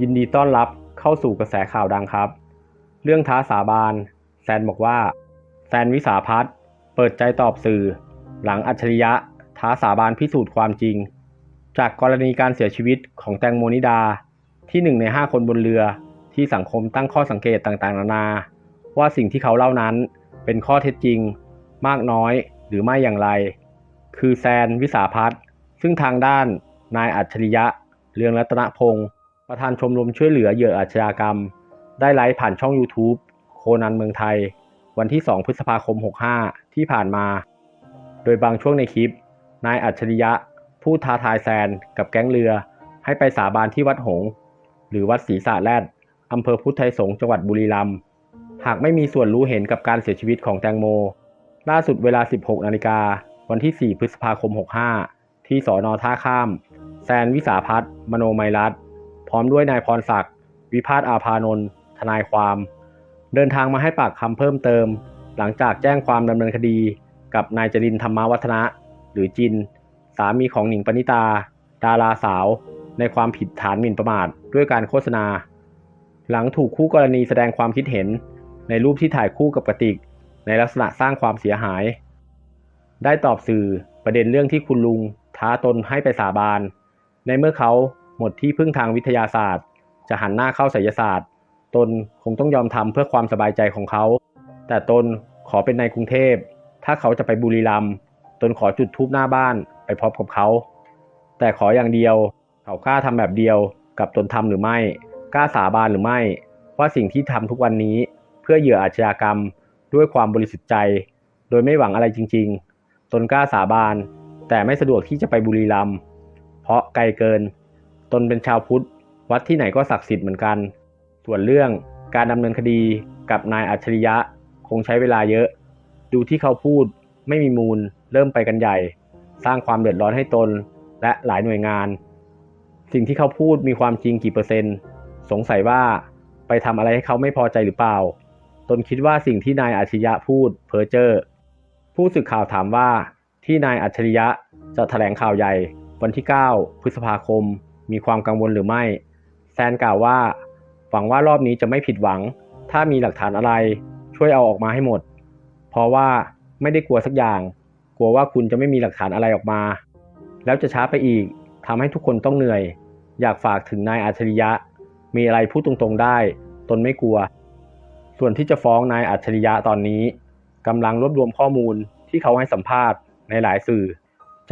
ยินดีต้อนรับเข้าสู่กระแสข่าวดังครับ เรื่องท้าสาบานแซนบอกว่า แซนวิสาพัฒน์เปิดใจตอบสื่อ หลังอัจฉริยะท้าสาบานพิสูจน์ความจริง จากกรณีการเสียชีวิตของแตงโมนิดาที่หนึ่งในห้าคนบนเรือที่สังคมตั้งข้อสังเกตต่างๆ นานา ว่าสิ่งที่เขาเล่านั้นเป็นข้อเท็จจริง มากน้อยหรือไม่อย่างไร คือแซนวิสาพัฒน์ซึ่งทางด้านนายอัจฉริยะ เรืองรัตนพงศ์ ประธานชมรมช่วยเหลือเหยื่ออาชญากรรม ได้ไลฟ์ผ่านช่อง YouTube โคนันเมืองไทย วันที่ 2 พฤษภาคม 65 ที่ผ่านมา โดยบางช่วงในคลิป นายอัจฉริยะพูดท้าทายแซนกับแก๊งเรือ ให้ไปสาบานที่วัดหง หรือวัดศรีสาแรดอำเภอพุทธไทยสงฆ์จังหวัดบุรีรัมย์หากไม่มีส่วนรู้เห็นกับการเสียชีวิตของแตงโม ล่าสุดเวลา 16 นาฬิกา วันที่ 4 พฤษภาคม 65 ที่สอนอท่าข้าม แซนวิสาพัฒน์มโนไมรัตน์ พร้อมด้วยนายพรศักดิ์วิพาทอาภานนท์ทนายความ เดินทางมาให้ปากคำเพิ่มเติม หลังจากแจ้งความดำเนินคดี กับนายจรินธรรมวัฒนะ หรือจิน สามีของหนิงปณิตา ดาราสาว ในความผิดฐานหมิ่นประมาทด้วยการโฆษณา หลังถูกคู่กรณีแสดงความคิดเห็น ในรูปที่ถ่ายคู่กับกระติก ในลักษณะสร้างความเสียหาย ได้ตอบสื่อประเด็นเรื่องที่คุณลุงท้าตนให้ไปสาบาน ในเมื่อเขา หมดที่พึ่งทางวิทยาศาสตร์ จะหันหน้าเข้าไสยศาสตร์ ตนคงต้องยอมทำเพื่อความสบายใจของเขา แต่ตนขอเป็นในกรุงเทพ ถ้าเขาจะไปบุรีรัมย์ตนขอจุดทูบหน้าบ้านไปพร้อมกับเขา แต่ขออย่างเดียว เขากล้าทำแบบเดียวกับตนทำหรือไม่กล้าสาบานหรือไม่ ว่าสิ่งที่ทำทุกวันนี้เพื่อเหยื่ออาชญากรรมด้วยความบริสุทธิ์ใจ โดยไม่หวังอะไรจริง ๆ ตนกล้าสาบาน แต่ไม่สะดวกที่จะไปบุรีรัมย์เพราะไกลเกิน ตนเป็นชาวพุทธ วัดที่ไหนก็ศักดิ์สิทธิ์เหมือนกัน ส่วนเรื่องการดำเนินคดีกับนายอัจฉริยะคงใช้เวลาเยอะ ดูที่เขาพูดไม่มีมูลเริ่มไปกันใหญ่ สร้างความเดือดร้อนให้ตนและหลายหน่วยงาน สิ่งที่เขาพูดมีความจริงกี่เปอร์เซ็นต์ สงสัยว่าไปทำอะไรให้เขาไม่พอใจหรือเปล่า ตนคิดว่าสิ่งที่นายอัจฉริยะพูดเพ้อเจ้อผู้สื่อข่าวถามว่าที่นายอัจฉริยะจะแถลงข่าวใหญ่วันที่ 9 พฤษภาคม มีความกังวลหรือไม่ แซนกล่าวว่า หวังว่ารอบนี้จะไม่ผิดหวัง ถ้ามีหลักฐานอะไร ช่วยเอาออกมาให้หมด เพราะว่าไม่ได้กลัวสักอย่าง กลัวว่าคุณจะไม่มีหลักฐานอะไรออกมา แล้วจะช้าไปอีกทำให้ทุกคนต้องเหนื่อย อยากฝากถึงนายอัจฉริยะ มีอะไรพูดตรงๆได้ ตนไม่กลัว ส่วนที่จะฟ้องนายอัจฉริยะตอนนี้กำลังรวบรวมข้อมูลที่เขาให้สัมภาษณ์ในหลายสื่อ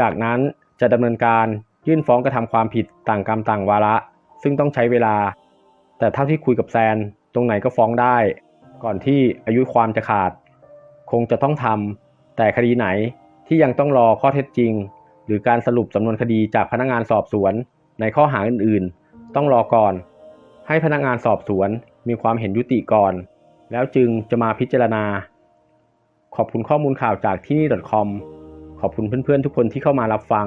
จากนั้นจะดำเนินการ ยื่นฟ้องกระทำความผิดต่างกรรมต่างวาระ ซึ่งต้องใช้เวลา แต่เท่าที่คุยกับแซนตรงไหนก็ฟ้องได้ ก่อนที่อายุความจะขาด คงจะต้องทำแต่คดีไหนที่ยังต้องรอข้อเท็จจริง หรือการสรุปสำนวนคดีจากพนักงานสอบสวน ในข้อหาอื่นๆ ต้องรอก่อน ให้พนักงานสอบสวนมีความเห็นยุติก่อน แล้วจึงจะมาพิจารณา ขอบคุณข้อมูลข่าวจากที่นี่ .com ขอบคุณเพื่อนๆทุกคนที่เข้ามารับฟัง